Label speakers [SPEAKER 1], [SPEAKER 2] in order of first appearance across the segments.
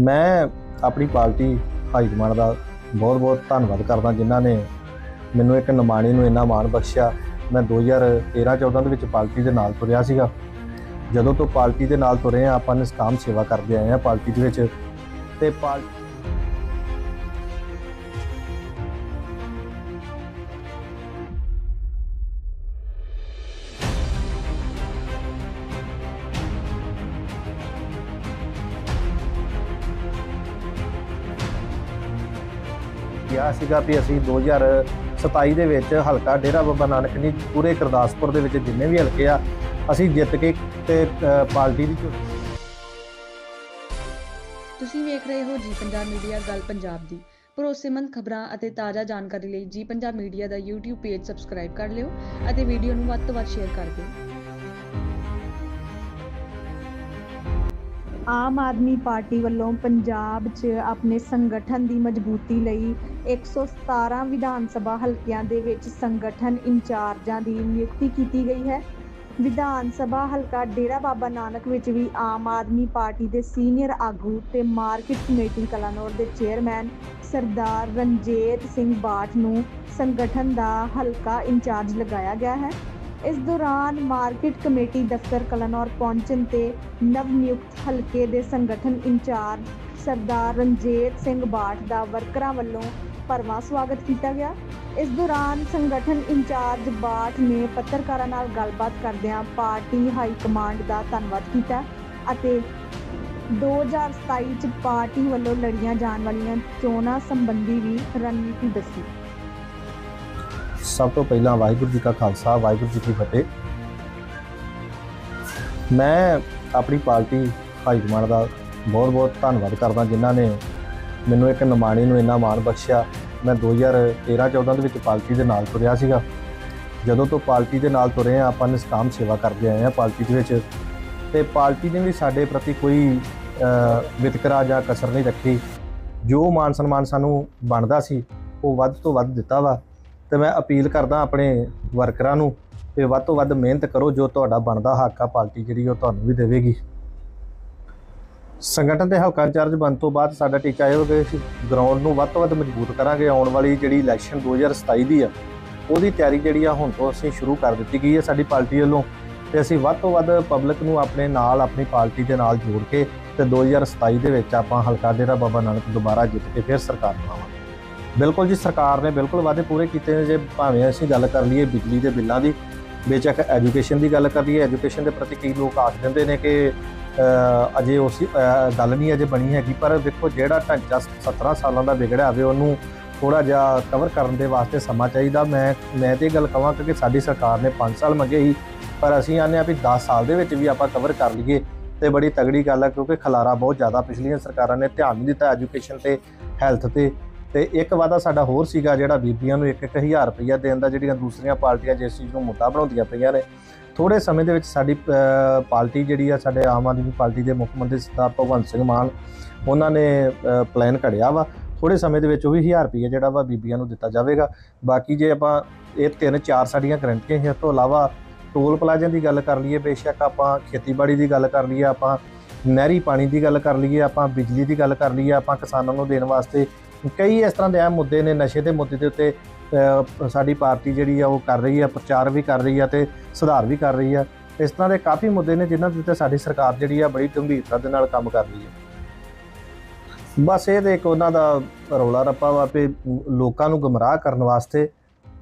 [SPEAKER 1] ਮੈਂ ਆਪਣੀ party high command ਦਾ ਬਹੁਤ-ਬਹੁਤ ਧੰਨਵਾਦ ਕਰਦਾ ਜਿਨ੍ਹਾਂ ਨੇ ਮੈਨੂੰ ਇੱਕ ਨਿਮਾਣੀ ਨੂੰ ਇੰਨਾ ਮਾਣ ਬਖਸ਼ਿਆ। ਮੈਂ 2013-14 ਦੇ ਵਿੱਚ ਪਾਰਟੀ ਦੇ ਨਾਲ ਤੁਰਿਆ ਸੀਗਾ। ਜਦੋਂ ਤੋਂ ਪਾਰਟੀ ਦੇ ਨਾਲ ਤੁਰੇ ਆ, ਆਪਾਂ ਨਿਸਕਾਮ ਸੇਵਾ ਕਰਦੇ ਆਏ ਆ ਪਾਰਟੀ ਦੇ ਵਿੱਚ। ਤੇ ਪਾਰਟੀ ਕਿਹਾ ਸੀਗਾ ਵੀ ਅਸੀਂ 2027 ਦੇ ਵਿੱਚ ਹਲਕਾ ਡੇਰਾ ਬਾਬਾ ਨਾਨਕ ਜੀ ਪੂਰੇ ਗੁਰਦਾਸਪੁਰ ਦੇ ਵਿੱਚ ਜਿੰਨੇ ਵੀ ਹਲਕੇ ਆ, ਅਸੀਂ ਜਿੱਤ ਕੇ ਤੇ ਪਾਰਟੀ ਦੀ
[SPEAKER 2] ਤੁਸੀਂ ਵੇਖ ਰਹੇ ਹੋ ਜੀ ਪੰਜਾਬ ਮੀਡੀਆ, ਗੱਲ ਪੰਜਾਬ ਦੀ। ਭਰੋਸੇਮੰਦ ਖਬਰਾਂ ਅਤੇ ਤਾਜ਼ਾ ਜਾਣਕਾਰੀ ਲਈ ਜੀ ਪੰਜਾਬ ਮੀਡੀਆ ਦਾ YouTube ਪੇਜ ਸਬਸਕ੍ਰਾਈਬ ਕਰ ਲਿਓ ਅਤੇ ਵੀਡੀਓ ਨੂੰ ਵੱਧ ਤੋਂ ਵੱਧ ਸ਼ੇਅਰ ਕਰ ਦਿਓ।
[SPEAKER 3] ਆਮ ਆਦਮੀ ਪਾਰਟੀ ਵੱਲੋਂ ਪੰਜਾਬ 'ਚ ਆਪਣੇ ਸੰਗਠਨ ਦੀ ਮਜ਼ਬੂਤੀ ਲਈ 117 ਵਿਧਾਨ ਸਭਾ ਹਲਕਿਆਂ ਦੇ ਵਿੱਚ ਸੰਗਠਨ ਇੰਚਾਰਜਾਂ ਦੀ ਨਿਯੁਕਤੀ ਕੀਤੀ ਗਈ ਹੈ। ਵਿਧਾਨ ਸਭਾ ਹਲਕਾ ਡੇਰਾ ਬਾਬਾ ਨਾਨਕ ਵਿੱਚ ਵੀ ਆਮ ਆਦਮੀ ਪਾਰਟੀ ਦੇ ਸੀਨੀਅਰ ਆਗੂ ਤੇ ਮਾਰਕੀਟ ਕਮੇਟੀ ਕਲਾਨੌਰ ਦੇ ਚੇਅਰਮੈਨ ਸਰਦਾਰ ਰਣਜੀਤ ਸਿੰਘ ਬਾਠ ਨੂੰ ਸੰਗਠਨ ਦਾ ਹਲਕਾ ਇੰਚਾਰਜ ਲਗਾਇਆ ਗਿਆ ਹੈ। ਇਸ ਦੌਰਾਨ ਮਾਰਕੀਟ ਕਮੇਟੀ ਦਫ਼ਤਰ ਕਲਨੌਰ ਪਹੁੰਚਣ ਤੇ ਨਵ ਨਿਯੁਕਤ ਹਲਕੇ ਦੇ ਸੰਗਠਨ ਇੰਚਾਰਜ ਸਰਦਾਰ ਰਣਜੀਤ ਸਿੰਘ ਬਾਠ ਦਾ ਵਰਕਰਾਂ ਵੱਲੋਂ ਭਰਵਾਂ ਸਵਾਗਤ ਕੀਤਾ ਗਿਆ। ਇਸ ਦੌਰਾਨ ਸੰਗਠਨ ਇੰਚਾਰਜ ਬਾਠ ਨੇ ਪੱਤਰਕਾਰਾਂ ਨਾਲ ਗੱਲਬਾਤ ਕਰਦਿਆਂ ਪਾਰਟੀ ਹਾਈ ਕਮਾਂਡ ਦਾ ਧੰਨਵਾਦ ਕੀਤਾ ਅਤੇ 2027 ਚ ਪਾਰਟੀ ਵੱਲੋਂ ਲੜੀਆਂ ਜਾਣ ਵਾਲੀਆਂ ਚੋਣਾਂ ਸੰਬੰਧੀ ਵੀ ਰਣਨੀਤੀ ਦੱਸੀ।
[SPEAKER 1] ਸਭ ਤੋਂ ਪਹਿਲਾਂ ਵਾਹਿਗੁਰੂ ਜੀ ਕਾ ਖਾਲਸਾ, ਵਾਹਿਗੁਰੂ ਜੀ ਕੀ ਫਤਿਹ। ਮੈਂ ਆਪਣੀ ਪਾਰਟੀ ਹਾਈ ਕਮਾਂਡ ਦਾ ਬਹੁਤ-ਬਹੁਤ ਧੰਨਵਾਦ ਕਰਦਾ, ਜਿਨ੍ਹਾਂ ਨੇ ਮੈਨੂੰ ਇੱਕ ਨਿਮਾਣੀ ਨੂੰ ਇੰਨਾ ਮਾਣ ਬਖਸ਼ਿਆ। ਮੈਂ 2013-14 ਦੇ ਵਿੱਚ ਪਾਰਟੀ ਦੇ ਨਾਲ ਤੁਰਿਆ ਸੀਗਾ। ਜਦੋਂ ਤੋਂ ਪਾਰਟੀ ਦੇ ਨਾਲ ਤੁਰੇ ਆ, ਆਪਾਂ ਨਿਸਕਾਮ ਸੇਵਾ ਕਰਦੇ ਆਏ ਆ ਪਾਰਟੀ ਦੇ ਵਿੱਚ। ਤੇ ਪਾਰਟੀ ਨੇ ਵੀ ਸਾਡੇ ਪ੍ਰਤੀ ਕੋਈ ਵਿਤਕਰਾ ਜਾਂ ਕਸਰ ਨਹੀਂ ਰੱਖੀ। ਜੋ ਮਾਨ ਸਨਮਾਨ ਸਾਨੂੰ ਬਣਦਾ ਸੀ, ਉਹ ਵੱਧ ਤੋਂ ਵੱਧ ਦਿੱਤਾ ਵਾ। ਤੇ ਮੈਂ ਅਪੀਲ ਕਰਦਾ ਆਪਣੇ ਵਰਕਰਾਂ ਨੂੰ ਕਿ ਵੱਧ ਤੋਂ ਵੱਧ ਮਿਹਨਤ ਕਰੋ, ਜੋ ਤੁਹਾਡਾ ਬਣਦਾ ਹੱਕ ਆ, ਪਾਰਟੀ ਜਿਹੜੀ ਉਹ ਤੁਹਾਨੂੰ ਵੀ ਦੇਵੇਗੀ। ਸੰਗਠਨ ਦੇ ਹਲਕਾ ਇੰਚਾਰਜ ਬਣ ਤੋਂ ਬਾਅਦ ਸਾਡਾ ਟੀਚਾ ਇਹ ਹੋਵੇ ਕਿ ਗਰਾਊਂਡ ਨੂੰ ਵੱਧ ਤੋਂ ਵੱਧ ਮਜ਼ਬੂਤ ਕਰਾਂਗੇ। ਆਉਣ ਵਾਲੀ ਜਿਹੜੀ ਇਲੈਕਸ਼ਨ 2027 ਦੀ ਆ, ਉਹਦੀ ਤਿਆਰੀ ਜਿਹੜੀ ਆ ਹੁਣ ਤੋਂ ਅਸੀਂ ਸ਼ੁਰੂ ਕਰ ਦਿੱਤੀ ਗਈ ਹੈ ਸਾਡੀ ਪਾਰਟੀ ਵੱਲੋਂ। ਤੇ ਅਸੀਂ ਵੱਧ ਤੋਂ ਵੱਧ ਪਬਲਿਕ ਨੂੰ ਆਪਣੇ ਨਾਲ, ਆਪਣੀ ਪਾਰਟੀ ਦੇ ਨਾਲ ਜੋੜ ਕੇ ਤੇ 2027 ਦੇ ਵਿੱਚ ਆਪਾਂ ਹਲਕਾ ਡੇਰਾ ਬਾਬਾ ਨਾਨਕ ਦੁਬਾਰਾ ਜਿੱਤ ਕੇ ਫਿਰ ਸਰਕਾਰ ਬਣਾਵਾਂਗੇ। ਬਿਲਕੁਲ ਜੀ, ਸਰਕਾਰ ਨੇ ਬਿਲਕੁਲ ਵਾਅਦੇ ਪੂਰੇ ਕੀਤੇ ਨੇ ਜੇ ਭਾਵੇਂ ਅਸੀਂ ਗੱਲ ਕਰ ਲਈਏ ਬਿਜਲੀ ਦੇ ਬਿੱਲਾਂ ਦੀ ਬੇਸ਼ੱਕ ਐਜੂਕੇਸ਼ਨ ਦੀ ਗੱਲ ਕਰ ਲਈਏ ਐਜੂਕੇਸ਼ਨ ਦੇ ਪ੍ਰਤੀ ਕਈ ਲੋਕ ਆਖ ਦਿੰਦੇ ਨੇ ਕਿ ਅਜੇ ਉਸ ਗੱਲ ਨਹੀਂ ਅਜੇ ਬਣੀ ਹੈਗੀ, ਪਰ ਦੇਖੋ ਜਿਹੜਾ ਢਾਂਚਾ 17 ਸਾਲਾਂ ਦਾ ਵਿਗੜਿਆ ਹੋਵੇ, ਉਹਨੂੰ ਥੋੜਾ ਜਿਹਾ ਕਵਰ ਕਰਨ ਦੇ ਵਾਸਤੇ ਸਮਾਂ ਚਾਹੀਦਾ। ਮੈਂ ਮੈਂ ਤੇ ਇਹ ਗੱਲ ਕਹਾਂ ਕਿ ਸਾਡੀ ਸਰਕਾਰ ਨੇ 5 ਸਾਲ ਮੰਗੇ ਸੀ, ਪਰ ਅਸੀਂ ਆਨੇ ਆ ਵੀ 10 ਸਾਲ ਦੇ ਵਿੱਚ ਵੀ ਆਪਾਂ ਕਵਰ ਕਰ ਲਈਏ ਤੇ ਬੜੀ ਤਗੜੀ ਗੱਲ ਹੈ ਕਿਉਂਕਿ ਖਲਾਰਾ ਬਹੁਤ ਜ਼ਿਆਦਾ ਪਿਛਲੀਆਂ ਸਰਕਾਰਾਂ ਨੇ ਧਿਆਨ ਨਹੀਂ ਦਿੱਤਾ ਐਜੂਕੇਸ਼ਨ ਤੇ ਹੈਲਥ ਤੇ। ਤੇ ਇੱਕ ਵਾਅਦਾ ਸਾਡਾ ਹੋਰ ਸੀਗਾ ਜਿਹੜਾ ਬੀਬੀਆਂ ਨੂੰ 1-1000 ਰੁਪਈਆ ਦੇਣ ਦਾ ਜਿਹੜੀਆਂ ਦੂਸਰੀਆਂ ਪਾਰਟੀਆਂ ਜਿਸ ਚੀਜ਼ ਨੂੰ ਮੁੱਦਾ ਬਣਾਉਂਦੀਆਂ ਪਈਆਂ ਨੇ। ਥੋੜੇ ਸਮੇਂ ਦੇ ਵਿੱਚ ਸਾਡੀ ਪਾਰਟੀ ਜਿਹੜੀ ਆ ਸਾਡੇ ਆਮ ਆਦਮੀ ਪਾਰਟੀ ਦੇ ਮੁੱਖ ਮੰਤਰੀ ਸਰਦਾਰ ਭਗਵੰਤ ਸਿੰਘ ਮਾਨ ਉਹਨਾਂ ਨੇ ਅ, ਪਲਾਨ ਘੜਿਆ ਵਾ। ਥੋੜੇ ਸਮੇਂ ਦੇ ਵਿੱਚ ਉਹ ਵੀ 1000 ਰੁਪਈਆ ਜਿਹੜਾ ਵਾ ਬੀਬੀਆਂ ਨੂੰ ਦਿੱਤਾ ਜਾਵੇਗਾ। ਬਾਕੀ ਜੇ ਆਪਾਂ ਇਹ ਤਿੰਨ ਚਾਰ ਸਾਡੀਆਂ ਗਰੰਟੀਆਂ ਸੀ ਇਸ ਤੋਂ ਇਲਾਵਾ ਟੋਲ ਪਲਾਜ਼ਿਆਂ ਦੀ ਗੱਲ ਕਰ ਲਈਏ ਬੇਸ਼ੱਕ ਆਪਾਂ ਖੇਤੀਬਾੜੀ ਦੀ ਗੱਲ ਕਰ ਲਈਏ ਆਪਾਂ ਨਹਿਰੀ ਪਾਣੀ ਦੀ ਗੱਲ ਕਰ ਲਈਏ ਆਪਾਂ ਬਿਜਲੀ ਦੀ ਗੱਲ ਕਰ ਲਈਏ ਆਪਾਂ ਕਿਸਾਨਾਂ ਨੂੰ ਦੇਣ ਵਾਸਤੇ ਕਈ ਇਸ ਤਰ੍ਹਾਂ ਦੇ ਅਹਿਮ ਮੁੱਦੇ ਨੇ, ਨਸ਼ੇ ਦੇ ਮੁੱਦੇ ਦੇ ਉੱਤੇ ਸਾਡੀ ਪਾਰਟੀ ਜਿਹੜੀ ਆ, ਉਹ ਕਰ ਰਹੀ ਆ, ਪ੍ਰਚਾਰ ਵੀ ਕਰ ਰਹੀ ਆ ਤੇ ਸੁਧਾਰ ਵੀ ਕਰ ਰਹੀ ਆ। ਇਸ ਤਰ੍ਹਾਂ ਦੇ ਕਾਫੀ ਮੁੱਦੇ ਨੇ ਜਿਨ੍ਹਾਂ ਦੇ ਉੱਤੇ ਸਾਡੀ ਸਰਕਾਰ ਜਿਹੜੀ ਆ, ਬੜੀ ਗੰਭੀਰਤਾ ਦੇ ਨਾਲ ਕੰਮ ਕਰ ਰਹੀ ਹੈ ਬਸ ਇਹ ਤੇ ਇੱਕ ਉਹਨਾਂ ਦਾ ਰੌਲਾ ਰੱਪਾ ਵਾ ਵੀ ਲੋਕਾਂ ਨੂੰ ਗਮਰਾਹ ਕਰਨ ਵਾਸਤੇ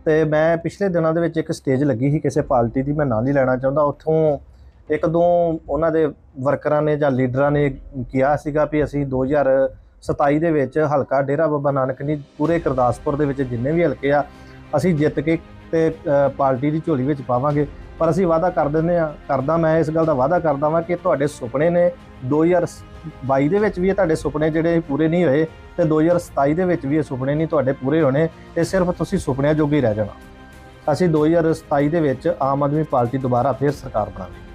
[SPEAKER 1] ਤੇ ਮੈਂ ਪਿਛਲੇ ਦਿਨਾਂ ਦੇ ਵਿੱਚ ਇੱਕ ਸਟੇਜ ਲੱਗੀ ਸੀ ਕਿਸੇ ਪਾਰਟੀ ਦੀ, ਮੈਂ ਨਾਂ ਨਹੀਂ ਲੈਣਾ ਚਾਹੁੰਦਾ। ਉੱਥੋਂ ਇੱਕ ਦੋ ਉਹਨਾਂ ਦੇ ਵਰਕਰਾਂ ਨੇ ਜਾਂ ਲੀਡਰਾਂ ਨੇ ਕਿਹਾ ਸੀਗਾ ਵੀ ਅਸੀਂ 2027 ਦੇ ਵਿੱਚ ਹਲਕਾ ਡੇਰਾ ਬਾਬਾ ਨਾਨਕ ਜੀ ਪੂਰੇ ਗੁਰਦਾਸਪੁਰ ਦੇ ਵਿੱਚ ਜਿੰਨੇ ਵੀ ਹਲਕੇ ਆ, ਅਸੀਂ ਜਿੱਤ ਕੇ ਤੇ ਪਾਰਟੀ ਦੀ ਝੋਲੀ ਵਿੱਚ ਪਾਵਾਂਗੇ। ਪਰ ਅਸੀਂ ਵਾਅਦਾ ਕਰ ਦਿੰਦੇ ਆ ਕਰਦਾ ਮੈਂ ਇਸ ਗੱਲ ਦਾ ਵਾਅਦਾ ਕਰਦਾ ਵਾਂ ਕਿ ਤੁਹਾਡੇ ਸੁਪਨੇ ਨੇ 2022 ਦੇ ਵਿੱਚ ਵੀ ਇਹ ਤੁਹਾਡੇ ਸੁਪਨੇ ਜਿਹੜੇ ਪੂਰੇ ਨਹੀਂ ਹੋਏ ਤੇ 2027 ਦੇ ਵਿੱਚ ਵੀ ਇਹ ਸੁਪਨੇ ਨਹੀਂ ਤੁਹਾਡੇ ਪੂਰੇ ਹੋਣੇ ਇਹ ਸਿਰਫ ਤੁਸੀਂ ਸੁਪਨਿਆਂ ਜੋਗੇ ਰਹਿ ਜਾਣਾ। ਅਸੀਂ 2027 ਦੇ ਵਿੱਚ ਆਮ ਆਦਮੀ ਪਾਰਟੀ ਦੁਬਾਰਾ ਫੇਰ ਸਰਕਾਰ ਬਣਾਵਾਂਗੇ